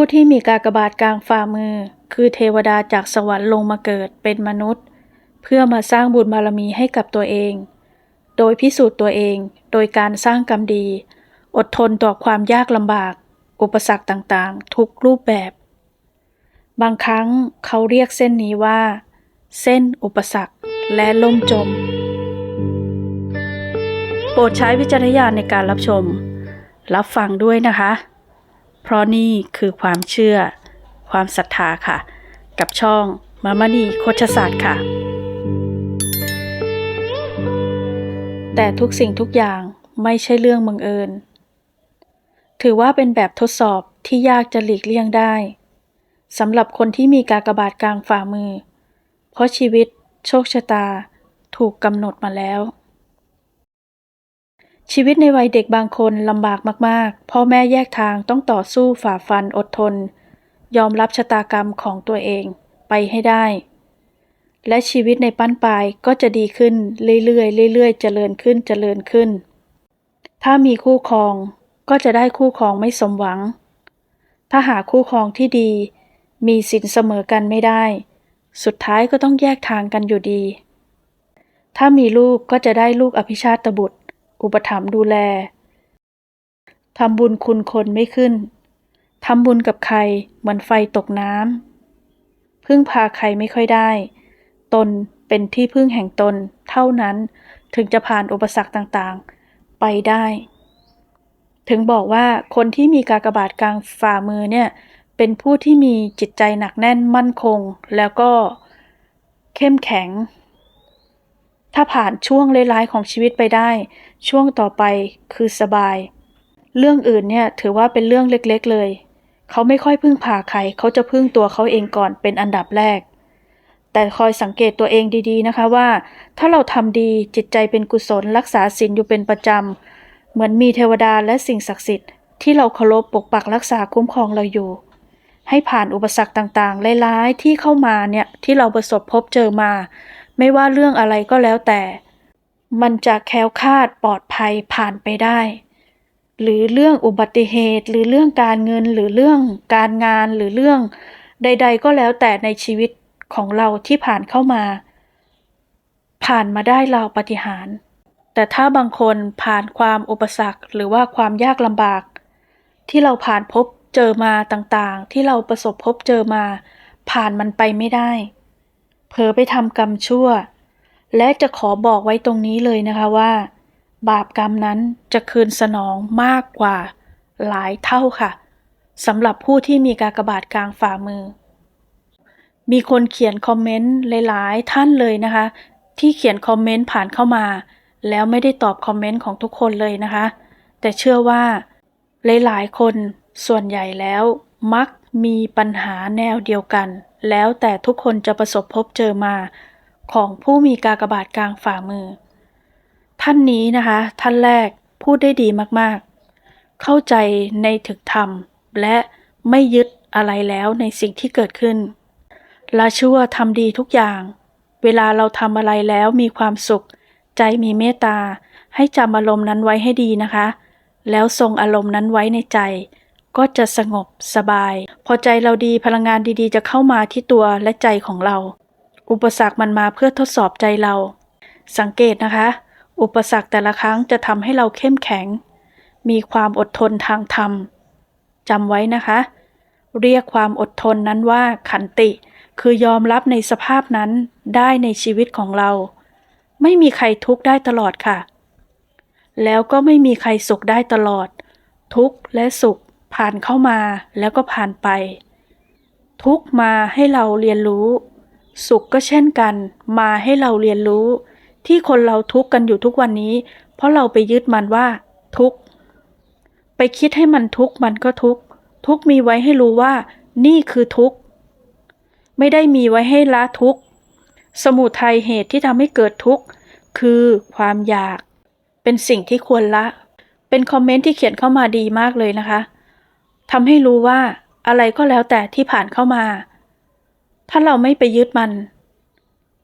ผู้ที่มีกากบาทกลางฝ่ามือ คือเทวดาจากสวรรค์ลงมาเกิดเป็นมนุษย์ เพื่อมาสร้างบุญบารมีให้กับตัวเอง โดยพิสูจน์ตัวเองโดยการสร้างกรรมดี อดทนต่อความยากลำบาก อุปสรรคต่างๆ ทุกรูปแบบ บางครั้งเขาเรียกเส้นนี้ว่า เส้นอุปสรรคและล่มจม โปรดใช้วิจารณญาณในการรับชม รับฟังด้วยนะคะ เพราะนี่คือความเชื่อ ความศรัทธาค่ะ กับช่องมามานีโคชศาสตร์ค่ะ แต่ทุกสิ่งทุกอย่างไม่ใช่เรื่องบังเอิญ ถือว่าเป็นแบบทดสอบที่ยากจะหลีกเลี่ยงได้สำหรับคนที่มีกากบาทกลางฝ่ามือ เพราะชีวิตโชคชะตาถูกกำหนดมาแล้ว ชีวิตในวัยเด็กบางคนลำบากมากๆ พ่อแม่แยกทางต้องต่อสู้ฝ่าฟันอดทน ยอมรับชะตากรรมของตัวเองไปให้ได้ และชีวิตในปั้นปลายก็จะดีขึ้นเรื่อยๆเรื่อยๆ เจริญขึ้นเจริญขึ้น ถ้ามีคู่ครองก็จะได้คู่ครองไม่สมหวัง ถ้าหาคู่ครองที่ดี มีสินเสมอกันไม่ได้ สุดท้ายก็ต้องแยกทางกันอยู่ดี ถ้ามีลูกก็จะได้ลูกอภิชาตบุตร อุปถัมภ์ดูแลทำบุญคุณคนไม่ขึ้นทำบุญกับใครเหมือนไฟตกน้ำพึ่งพาใครไม่ค่อยได้ ตนเป็นที่พึ่งแห่งตนเท่านั้นถึงจะผ่านอุปสรรคต่างๆ ไปได้ ถึงบอกว่าคนที่มีกากบาทกลางฝ่ามือเนี่ย เป็นผู้ที่มีจิตใจหนักแน่นมั่นคง แล้วก็เข้มแข็ง ถ้าผ่านช่วงร้ายๆของชีวิตไปได้ ช่วงต่อไปคือสบาย เรื่องอื่นเนี่ยถือว่าเป็นเรื่องเล็กๆเลย เขาไม่ค่อยพึ่งพาใคร เขาจะพึ่งตัวเขาเองก่อนเป็นอันดับแรก แต่คอยสังเกตตัวเองดีๆนะคะว่า ถ้าเราทำดีจิตใจเป็นกุศลรักษาศีลอยู่เป็นประจำ เหมือนมีเทวดาและสิ่งศักดิ์สิทธิ์ที่เราเคารพปกปักรักษาคุ้มครองเราอยู่ ให้ผ่านอุปสรรคต่างๆร้ายๆที่เข้ามาเนี่ยที่เราประสบพบเจอมา ไม่ว่าเรื่องอะไรก็แล้วแต่ มันจะแคล้วคลาดปลอดภัยผ่านไปได้ หรือเรื่องอุบัติเหตุ หรือเรื่องการเงินหรือเรื่องการงานหรือเรื่องใด ๆ ก็แล้วแต่ในชีวิตของเราที่ผ่านเข้ามา ผ่านมาได้เราปฏิหาร แต่ถ้าบางคนผ่านความอุปสรรคหรือว่าความยากลำบาก ที่เราผ่านพบ เจอมาต่างๆ ที่เราประสบพบเจอมา ผ่านมันไปไม่ได้ เผลอไปทำกรรมชั่ว และจะขอบอกไว้ตรงนี้เลยนะคะว่า บาปกรรมนั้นจะคืนสนองมากกว่า หลายเท่าค่ะสำหรับผู้ที่มีกากบาทกลางฝ่ามือ มีคนเขียนคอมเมนต์หลายๆท่านเลยนะคะ ที่เขียนคอมเมนต์ผ่านเข้ามา แล้วไม่ได้ตอบคอมเมนต์ของทุกคนเลยนะคะ แต่เชื่อว่าหลายๆคน ส่วนใหญ่แล้วมักมีปัญหาแนวเดียวกัน แล้วแต่ทุกคนจะประสบพบเจอมาของผู้มีกากบาทกลางฝ่ามือ ท่านนี้นะคะ ท่านแรกพูดได้ดีมากๆ เข้าใจในถึกธรรม และไม่ยึดอะไรแล้วในสิ่งที่เกิดขึ้นละชั่วทำดีทุกอย่าง เวลาเราทำอะไรแล้วมีความสุข ใจมีเมตตา ให้จำอารมณ์นั้นไว้ให้ดีนะคะ แล้วทรงอารมณ์นั้นไว้ในใจ ก็จะสงบสบาย พอใจเราดีพลังงานดีๆ จะเข้ามาที่ตัวและใจของเรา อุปสรรคมันมาเพื่อทดสอบใจเรา สังเกตนะคะ อุปสรรคแต่ละครั้งจะทำให้เราเข้มแข็ง มีความอดทนทางธรรมจำไว้นะคะ เรียกความอดทนนั้นว่าขันติ คือยอมรับในสภาพนั้นได้ในชีวิตของเรา ไม่มีใครทุกข์ได้ตลอดค่ะ แล้วก็ไม่มีใครสุขได้ตลอด ทุกข์และสุข ผ่านเข้ามาแล้วก็ผ่านไป ทุกมาให้เราเรียนรู้ สุขก็เช่นกัน มาให้เราเรียนรู้ ที่คนเราทุกข์กันอยู่ทุกวันนี้ เพราะเราไปยึดมันว่า ทุกข์ ไปคิดให้มันทุกข์มันก็ทุกข์ทุกข์มีไว้ให้รู้ว่า นี่คือทุกข์ ไม่ได้มีไว้ให้ละทุกข์ สมุทัยเหตุที่ทำให้เกิดทุกข์ คือความอยาก เป็นสิ่งที่ควรละ เป็นคอมเมนต์ที่เขียนเข้ามาดีมากเลยนะคะ ทำให้รู้ว่าอะไรก็แล้วแต่ที่ผ่านเข้ามา ถ้าเราไม่ไปยึดมัน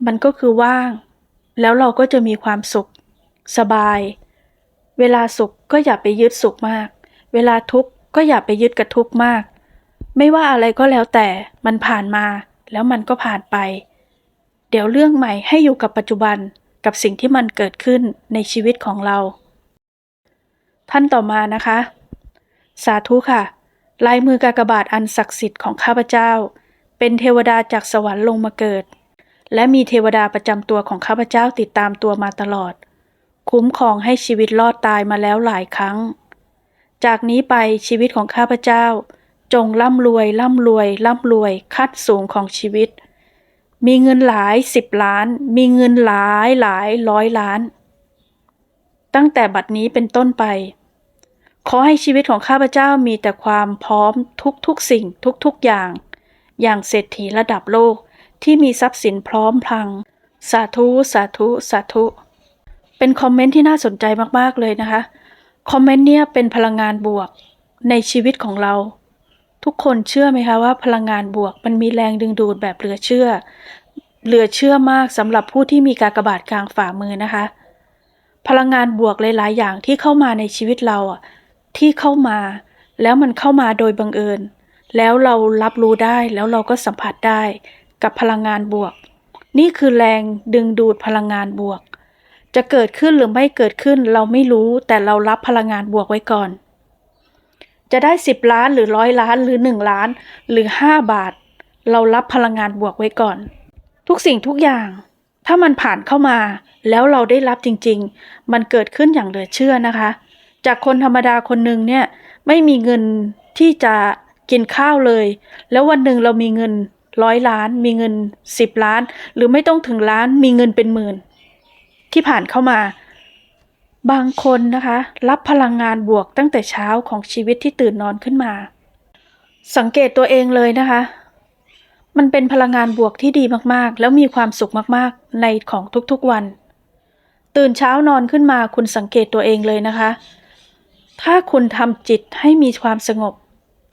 มันก็คือว่าง แล้วเราก็จะมีความสุข สบาย เวลาสุขก็อย่าไปยึดสุขมาก เวลาทุกข์ก็อย่าไปยึดกับทุกข์มาก ไม่ว่าอะไรก็แล้วแต่มันผ่านมา แล้วมันก็ผ่านไป เดี๋ยวเรื่องใหม่ให้อยู่กับปัจจุบันกับสิ่งที่มันเกิดขึ้นในชีวิตของเรา ท่านต่อมานะคะ สาธุค่ะ ลายมือกากบาทอันศักดิ์สิทธิ์ของข้าพเจ้า เป็นเทวดาจากสวรรค์ลงมาเกิด และมีเทวดาประจำตัวของข้าพเจ้าติดตามตัวมาตลอด คุ้มครองให้ชีวิตรอดตายมาแล้วหลายครั้ง จากนี้ไปชีวิตของข้าพเจ้า จงร่ำรวยร่ำรวยร่ำรวยคัดสูงของชีวิต มีเงินหลายสิบล้าน มีเงินหลายหลายร้อยล้าน ตั้งแต่บัดนี้เป็นต้นไป ขอให้ชีวิตของข้าพเจ้ามีแต่ความพร้อมทุกๆสิ่งทุกๆอย่าง อย่างเศรษฐีระดับโลกที่มีทรัพย์สินพร้อมพลัง สาธุ สาธุ สาธุ เป็นคอมเมนต์ที่น่าสนใจมากๆเลยนะคะ คอมเมนต์เนี่ยเป็นพลังงานบวกในชีวิตของเรา ทุกคนเชื่อไหมคะว่าพลังงานบวกมันมีแรงดึงดูดแบบเหลือเชื่อ เหลือเชื่อมากสำหรับผู้ที่มีกากระบาทกลางฝ่ามือนะคะ พลังงานบวกหลายๆ อย่างที่เข้ามาในชีวิตเราอะ ที่เข้ามา แล้วมันเข้ามาโดยบังเอิญ แล้วเรารับรู้ได้แล้วเราก็สัมผัสได้กับพลังงานบวก นี่คือแรงดึงดูดพลังงานบวก จะเกิดขึ้นหรือไม่เกิดขึ้นเราไม่รู้แต่เรารับพลังงานบวกไว้ก่อน จะได้ 10 ล้านหรือร้อยล้านหรือ 1 ล้าน หรือ 5 บาท เรารับพลังงานบวกไว้ก่อน ทุกสิ่งทุกอย่างถ้ามันผ่านเข้ามาแล้วเราได้รับจริง ๆ มันเกิดขึ้นอย่างเหลือเชื่อนะคะ จากคนธรรมดาคนหนึ่งเนี่ยไม่มีเงินที่จะกินข้าวเลย แล้ววันหนึ่งเรามีเงินร้อยล้าน มีเงินสิบล้าน หรือไม่ต้องถึงล้านมีเงินเป็นหมื่น ที่ผ่านเข้ามา บางคนนะคะ รับพลังงานบวกตั้งแต่เช้าของชีวิตที่ตื่นนอนขึ้นมา สังเกตตัวเองเลยนะคะ มันเป็นพลังงานบวกที่ดีมากๆ แล้วมีความสุขมากๆในของทุกๆวัน ตื่นเช้านอนขึ้นมาคุณสังเกตตัวเองเลยนะคะ ถ้าคุณทำจิตให้มีความสงบ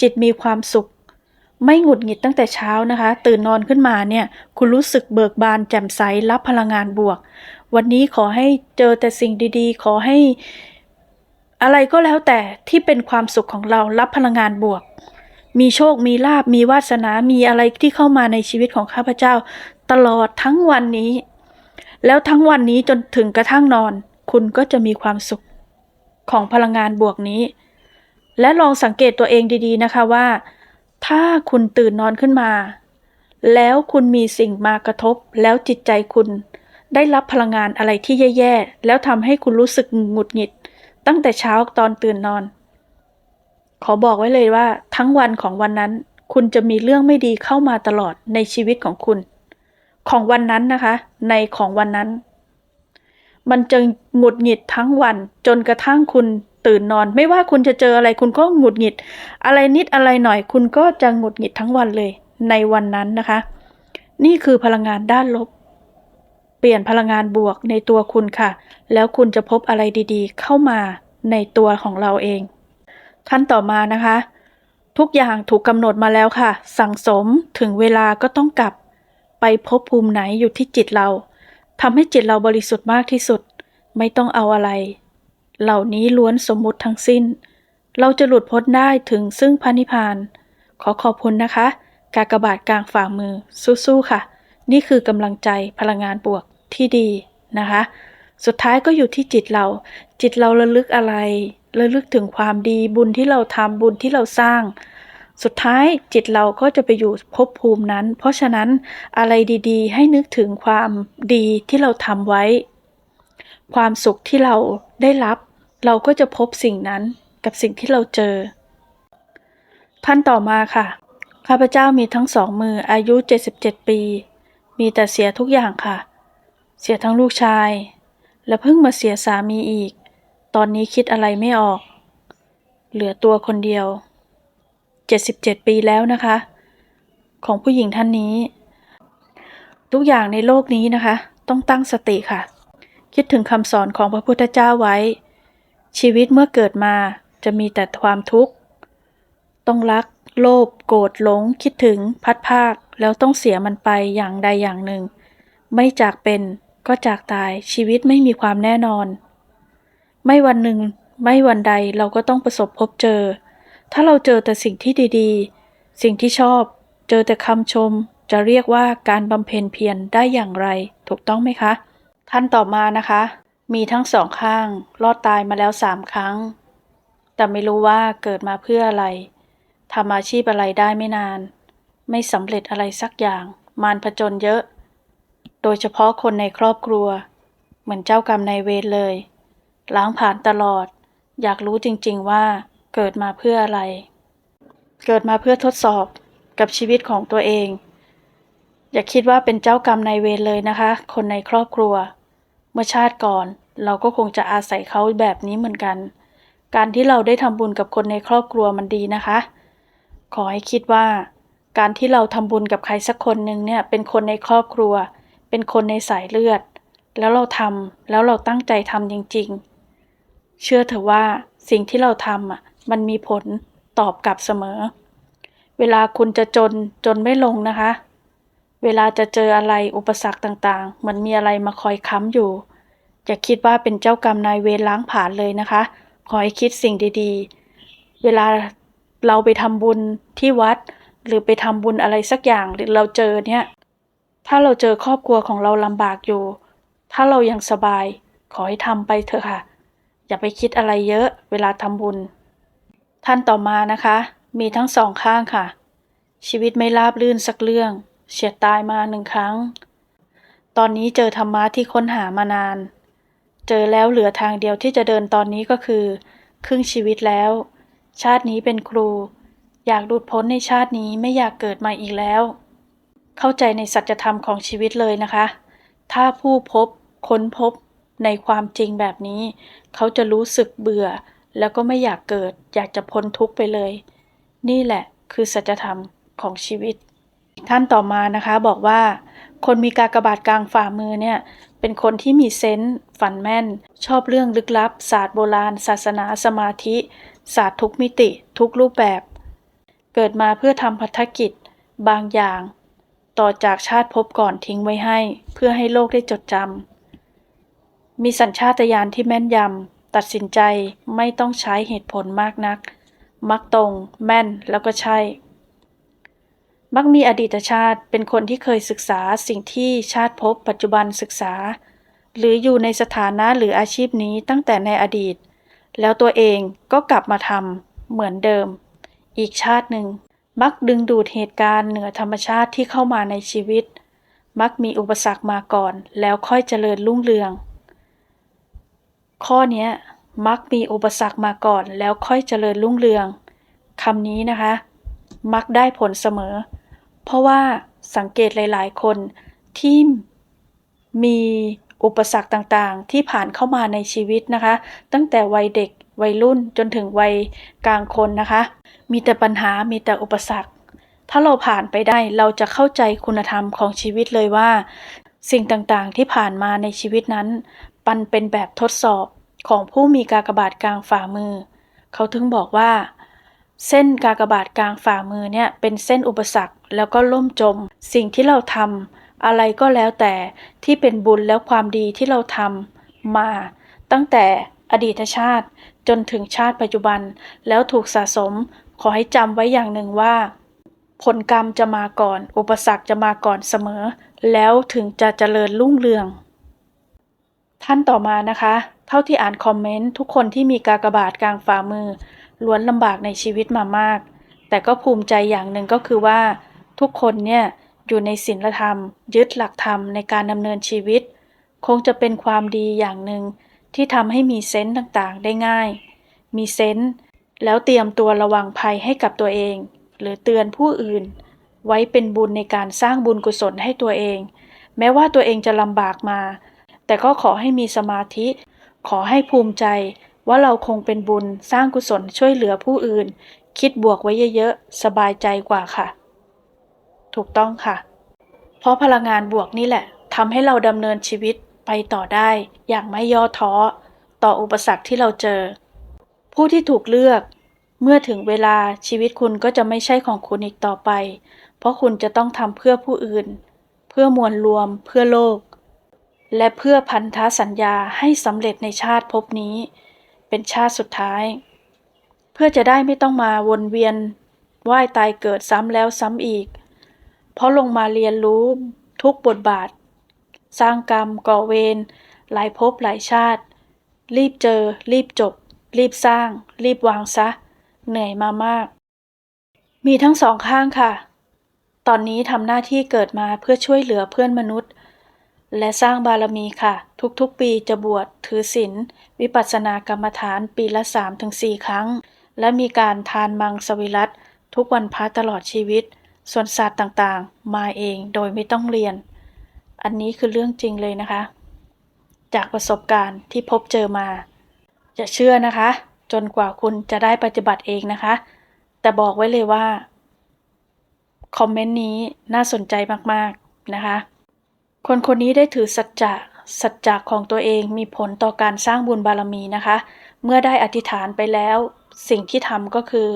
จิตมีความสุข ไม่หงุดหงิดตั้งแต่เช้านะคะ ตื่นนอนขึ้นมาเนี่ย คุณรู้สึกเบิกบานแจ่มใสรับพลังงานบวก วันนี้ขอให้เจอแต่สิ่งดีๆ ขอให้อะไรก็แล้วแต่ที่เป็นความสุขของเรารับพลังงานบวก มีโชคมีลาบมีวาสนามีอะไรที่เข้ามาในชีวิตของข้าพเจ้า ตลอดทั้งวันนี้ แล้วทั้งวันนี้จนถึงกระทั่งนอน คุณก็จะมีความสุข ของพลังงานบวกนี้ และลองสังเกตตัวเองดีๆนะคะว่า ถ้าคุณตื่นนอนขึ้นมา แล้วคุณมีสิ่งมากระทบ แล้วจิตใจคุณ ได้รับพลังงานอะไรที่แย่ๆ แล้วทำให้คุณรู้สึกหงุดหงิด ตั้งแต่เช้าตอนตื่นนอน ขอบอกไว้เลยว่า ทั้งวันของวันนั้น คุณจะมีเรื่องไม่ดีเข้ามาตลอดในชีวิตของคุณ ของวันนั้นนะคะ ในของวันนั้น มันจะหงุดหงิดทั้งวัน จนกระทั่งคุณตื่นนอน ไม่ว่าคุณจะเจออะไรคุณก็หงุดหงิด อะไรนิดอะไรหน่อย คุณก็จะหงุดหงิดทั้งวันเลยในวันนั้นนะคะ นี่คือพลังงานด้านลบ เปลี่ยนพลังงานบวกในตัวคุณค่ะ แล้วคุณจะพบอะไรดีๆ เข้ามาในตัวของเราเอง ขั้นต่อมานะคะ ทุกอย่างถูกกำหนดมาแล้วค่ะ สั่งสมถึงเวลาก็ต้องกลับ ไปพบภูมิไหนอยู่ที่จิตเรา ทำให้จิตเราบริสุทธิ์มากที่สุด ไม่ต้องเอาอะไร เหล่านี้ล้วนสมมุติทั้งสิ้น เราจะหลุดพ้นได้ถึงซึ่งพระนิพพาน ขอขอบคุณนะคะ กากบาทกลางฝ่ามือ สู้ๆค่ะ นี่คือกำลังใจพลังงานบวกที่ดีนะคะ สุดท้ายก็อยู่ที่จิตเรา จิตเราระลึกอะไร ระลึกถึงความดีบุญที่เราทำบุญที่เราสร้าง สุดท้ายจิตเราก็จะไปอยู่ภพภูมินั้น เพราะฉะนั้นอะไรดีๆ ให้นึกถึงความดีที่เราทำไว้ ความสุขที่เราได้รับ เราก็จะพบสิ่งนั้นกับสิ่งที่เราเจอ ท่านต่อมาค่ะ ข้าพเจ้ามีทั้งสองมืออายุ 77 ปี มีแต่เสียทุกอย่างค่ะ เสียทั้งลูกชาย และเพิ่งมาเสียสามีอีก ตอนนี้คิดอะไรไม่ออก เหลือตัวคนเดียว 77 ปีแล้วนะคะ ของผู้หญิงท่านนี้ ทุกอย่างในโลกนี้นะคะ ต้องตั้งสติค่ะ คิดถึงคำสอนของพระพุทธเจ้าไว้ ชีวิตเมื่อเกิดมาจะมีแต่ความทุกข์ ต้องรัก โลภโกรธหลง คิดถึงพัดภาค แล้วต้องเสียมันไปอย่างใดอย่างหนึ่ง ไม่จากเป็นก็จากตายชีวิตไม่มีความแน่นอน ไม่วันหนึ่ง ไม่วันใดเราก็ต้องประสบพบเจอ ถ้าเราเจอแต่สิ่งที่ดีๆ สิ่งที่ชอบ เจอแต่คำชม จะเรียกว่าการบำเพ็ญเพียรได้อย่างไร ถูกต้องไหมคะ ท่านต่อมานะคะ มีทั้งสองข้าง รอดตายมาแล้วสามครั้ง แต่ไม่รู้ว่าเกิดมาเพื่ออะไรทำอาชีพอะไรได้ไม่นาน ไม่สำเร็จอะไรสักอย่าง มารผจญเยอะ โดยเฉพาะคนในครอบครัว เหมือนเจ้ากรรมนายเวรเลย ล้างผ่านตลอด อยากรู้จริงๆว่า เกิดมาเพื่ออะไร เกิดมาเพื่อทดสอบกับชีวิตของตัวเอง อย่าคิดว่าเป็นเจ้ากรรมนายเวรเลยนะคะ คนในครอบครัว เมื่อชาติก่อน เราก็คงจะอาศัยเขาแบบนี้เหมือนกัน การที่เราได้ทำบุญกับคนในครอบครัวมันดีนะคะ ขอให้คิดว่า การที่เราทำบุญกับใครสักคนหนึ่งเนี่ยเป็นคนในครอบครัว เป็นคนในสายเลือด แล้วเราทำแล้วเราตั้งใจทำจริง ๆ เชื่อเถอะว่าสิ่งที่เราทำอะ มันมีผลตอบกลับเสมอ เวลาคุณจะจนจนไม่ลงนะคะ เวลาจะเจออะไรอุปสรรคต่างๆเหมือนมีอะไรมาคอยค้ำอยู่ อย่าคิดว่าเป็นเจ้ากรรมนายเวรล้างผ่านเลยนะคะ ขอให้คิดสิ่งดีๆ เวลาเราไปทำบุญที่วัด หรือไปทำบุญอะไรสักอย่างหรือเราเจอเนี่ย ถ้าเราเจอครอบครัวของเราลำบากอยู่ ถ้าเรายังสบาย ขอให้ทำไปเถอะค่ะ อย่าไปคิดอะไรเยอะ เวลาทำบุญ ท่านต่อมานะคะ มีทั้งสองข้างค่ะ ชีวิตไม่ราบรื่นสักเรื่อง เฉียดตายมาหนึ่งครั้ง ตอนนี้เจอธรรมะที่ค้นหามานาน เจอแล้วเหลือทางเดียวที่จะเดินตอนนี้ก็คือ ครึ่งชีวิตแล้ว ชาตินี้เป็นครู อยากหลุดพ้นในชาตินี้ไม่อยากเกิดมาอีกแล้ว เข้าใจในสัจธรรมของชีวิตเลยนะคะ ถ้าผู้พบค้นพบในความจริงแบบนี้ เขาจะรู้สึกเบื่อ แล้วก็ไม่อยากเกิด อยากจะพ้นทุกข์ไปเลย นี่แหละคือสัจธรรมของชีวิต ท่านต่อมานะคะบอกว่า คนมีกากบาทกลางฝ่ามือเนี่ย เป็นคนที่มีเซนส์ฝันแม่น ชอบเรื่องลึกลับ ศาสตร์โบราณ ศาสนาสมาธิ ศาสตร์ทุกมิติ ทุกรูปแบบ เกิดมาเพื่อทำพัฒกิจ บางอย่าง ต่อจากชาติภพก่อนทิ้งไว้ให้ เพื่อให้โลกได้จดจำมีสัญชาตญาณที่แม่นยำ ตัดสินใจไม่ต้องใช้เหตุผลมากนัก มักตรง แม่นแล้วก็ใช่ มักมีอดีตชาติเป็นคนที่เคยศึกษาสิ่งที่ชาติภพปัจจุบันศึกษา หรืออยู่ในสถานะหรืออาชีพนี้ตั้งแต่ในอดีต แล้วตัวเองก็กลับมาทำเหมือนเดิม อีกชาติหนึ่ง มักดึงดูดเหตุการณ์เหนือธรรมชาติที่เข้ามาในชีวิต มักมีอุปสรรคมาก่อน แล้วค่อยเจริญรุ่งเรือง ข้อนี้มักมีอุปสรรคมาก่อน แล้วค่อยเจริญรุ่งเรืองคำนี้นะคะ มักได้ผลเสมอ เพราะว่าสังเกตหลาย ๆ คนที่มีอุปสรรคต่างๆ ที่ผ่านเข้ามาในชีวิตนะคะ ตั้งแต่วัยเด็กวัยรุ่นจนถึงวัยกลางคนนะคะ มีแต่ปัญหามีแต่อุปสรรค ถ้าเราผ่านไปได้เราจะเข้าใจคุณธรรมของชีวิตเลยว่า สิ่งต่างๆที่ผ่านมาในชีวิตนั้น ปันเป็นแบบทดสอบของผู้มีกากบาทกลางฝ่ามือ เขาถึงบอกว่า เส้นกากบาทกลางฝ่ามือเนี่ยเป็นเส้นอุปสรรคแล้วก็ล่มจม สิ่งที่เราทำอะไรก็แล้วแต่ที่เป็นบุญแล้วความดีที่เราทำมา ตั้งแต่อดีตชาติจนถึงชาติปัจจุบันแล้วถูกสะสม ขอให้จำไว้อย่างหนึ่งว่า ผลกรรมจะมาก่อน อุปสรรคจะมาก่อนเสมอ แล้วถึงจะเจริญรุ่งเรือง ท่านต่อมานะคะ เท่าที่อ่านคอมเมนต์ทุกคนที่มีกากบาทกลางฝ่ามือ ล้วนลำบากในชีวิตมามาก แต่ก็ภูมิใจอย่างหนึ่งก็คือว่า ทุกคนเนี่ยอยู่ในศีลธรรม ยึดหลักธรรมในการดำเนินชีวิต คงจะเป็นความดีอย่างหนึ่งที่ทำให้มีเซนต์ต่างๆ ได้ง่าย มีเซนต์แล้วเตรียมตัวระวังภัยให้กับตัวเอง หรือเตือนผู้อื่น ไว้เป็นบุญในการสร้างบุญกุศลให้ตัวเอง แม้ว่าตัวเองจะลำบากมา แต่ก็ขอให้มีสมาธิ ขอให้ภูมิใจ ว่าเราคงเป็นบุญสร้างกุศลช่วยเหลือผู้อื่น คิดบวกไว้เยอะๆ สบายใจกว่าค่ะ ถูกต้องค่ะ เพราะพลังงานบวกนี่แหละทำให้เราดำเนินชีวิตไปต่อได้อย่างไม่ย่อท้อ ต่ออุปสรรคที่เราเจอ ผู้ที่ถูกเลือก เมื่อถึงเวลาชีวิตคุณก็จะไม่ใช่ของคุณอีกต่อไป เพราะคุณจะต้องทำเพื่อผู้อื่น เพื่อมวลรวมเพื่อโลก และเพื่อพันธสัญญาให้สำเร็จในชาติภพนี้ เป็นชาติสุดท้าย เพื่อจะได้ไม่ต้องมาวนเวียนว่ายตายเกิดซ้ำแล้วซ้ำอีก เพราะลงมาเรียนรู้ทุกบทบาท สร้างกรรมก่อเวรหลายภพหลายชาติ รีบเจอ รีบจบ รีบสร้าง รีบวางซะ เหนื่อยมามาก มีทั้งสองข้างค่ะ ตอนนี้ทำหน้าที่เกิดมาเพื่อช่วยเหลือเพื่อนมนุษย์ และสร้างบารมีค่ะ ทุกๆ ปีจะบวชถือศีลวิปัสสนากรรมฐานปีละ 3-4 ครั้ง และมีการทานมังสวิรัตทุกวันพระตลอดชีวิต ส่วนศาสตร์ต่างๆ มาเองโดยไม่ต้องเรียน อันนี้คือเรื่องจริงเลยนะคะ จากประสบการณ์ที่พบเจอมาอย่าเชื่อนะคะ จนกว่าคุณจะได้ปฏิบัติเองนะคะ แต่บอกไว้เลยว่า คอมเมนต์นี้น่าสนใจมากๆนะคะ คนคนนี้ได้ถือสัจจะสัจจะของตัวเองมีผลต่อการสร้างบุญบารมีนะคะ เมื่อได้อธิษฐานไปแล้ว สิ่งที่ทำก็คือ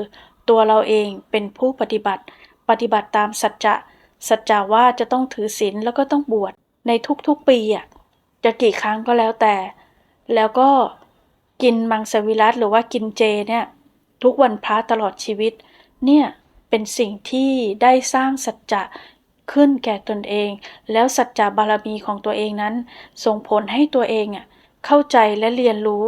ตัวเราเองเป็นผู้ปฏิบัติ ปฏิบัติตามสัจจะสัจจะว่าจะต้องถือศีลแล้วก็ต้องบวชในทุกๆปีอะจะกี่ครั้งก็แล้วแต่ แล้วก็กินมังสวิรัตหรือว่ากินเจเนี่ยทุกวันพระตลอดชีวิต เนี่ยเป็นสิ่งที่ได้สร้างสัจจะ ขึ้นแก่ตนเอง แล้วสัจจะบารมีของตัวเองนั้น ส่งผลให้ตัวเองอะเข้าใจและเรียนรู้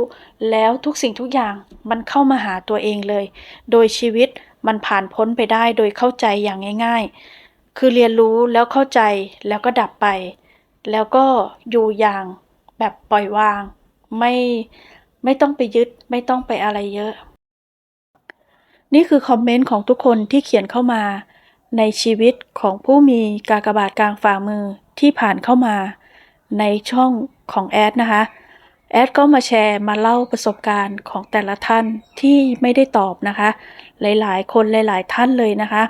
แล้วทุกสิ่งทุกอย่างมันเข้ามาหาตัวเองเลย โดยชีวิตมันผ่านพ้นไปได้โดยเข้าใจอย่างง่าย ๆ คือเรียนรู้แล้วเข้าใจแล้วก็ดับไป แล้วก็อยู่อย่างแบบปล่อยวาง ไม่ไม่ต้องไปยึดไม่ต้องไปอะไรเยอะ นี่คือคอมเมนต์ของทุกคนที่เขียนเข้ามา ในชีวิตของผู้มีกากบาทกลางฝ่ามือที่ผ่านเข้ามาในช่องของแอดนะคะ แอดก็มาแชร์มาเล่าประสบการณ์ของแต่ละท่านที่ไม่ได้ตอบนะคะ หลายๆ คนหลาย ๆ ท่านเลยนะคะ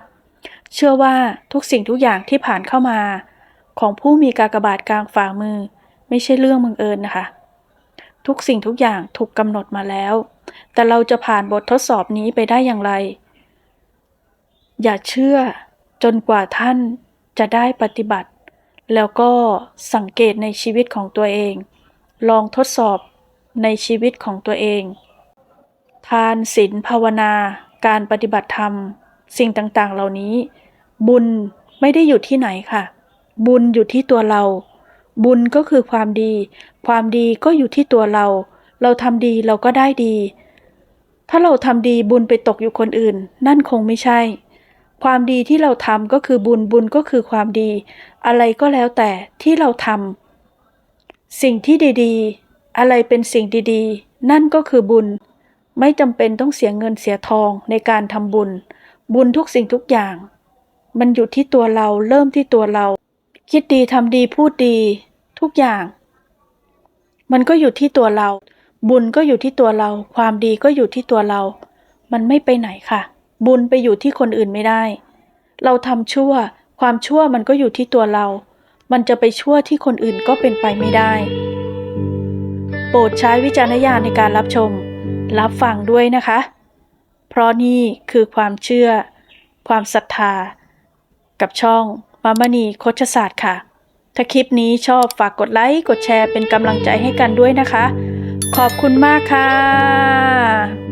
เชื่อว่าทุกสิ่งทุกอย่างที่ผ่านเข้ามา ของผู้มีกากบาทกลางฝ่ามือ ไม่ใช่เรื่องบังเอิญนะคะ ทุกสิ่งทุกอย่างถูกกำหนดมาแล้ว แต่เราจะผ่านบททดสอบนี้ไปได้อย่างไร อย่าเชื่อ จนกว่าท่านจะได้ปฏิบัติ แล้วก็สังเกตในชีวิตของตัวเอง ลองทดสอบในชีวิตของตัวเอง ทานศีลภาวนา การปฏิบัติธรรม สิ่งต่างๆ เหล่านี้ บุญไม่ได้อยู่ที่ไหนค่ะ บุญอยู่ที่ตัวเรา บุญก็คือความดี ความดีก็อยู่ที่ตัวเรา เราทำดีเราก็ได้ดี ถ้าเราทำดีบุญไปตกอยู่คนอื่น นั่นคงไม่ใช่ ความดีที่เราทำก็คือบุญบุญก็คือความดี อะไรก็แล้วแต่ที่เราทำสิ่งที่ดีๆ อะไรเป็นสิ่งดีๆ นั่นก็คือบุญ ไม่จำเป็นต้องเสียเงินเสียทองในการทำบุญ บุญทุกสิ่งทุกอย่าง มันอยู่ที่ตัวเราเริ่มที่ตัวเรา คิดดีทำดีพูดดี ทุกอย่าง มันก็อยู่ที่ตัวเรา บุญก็อยู่ที่ตัวเรา ความดีก็อยู่ที่ตัวเรา มันไม่ไปไหนค่ะ บุญไปอยู่ที่คนอื่นไม่ได้ เราทำชั่ว ความชั่วมันก็อยู่ที่ตัวเรา มันจะไปชั่วที่คนอื่นก็เป็นไปไม่ได้ โปรดใช้วิจารณญาณในการรับชม รับฟังด้วยนะคะ เพราะนี่คือความเชื่อ ความศรัทธา กับช่องมามณีโคชศาสตร์ค่ะ ถ้าคลิปนี้ชอบฝากกดไลค์ กดแชร์เป็นกำลังใจให้กันด้วยนะคะ ขอบคุณมากค่ะ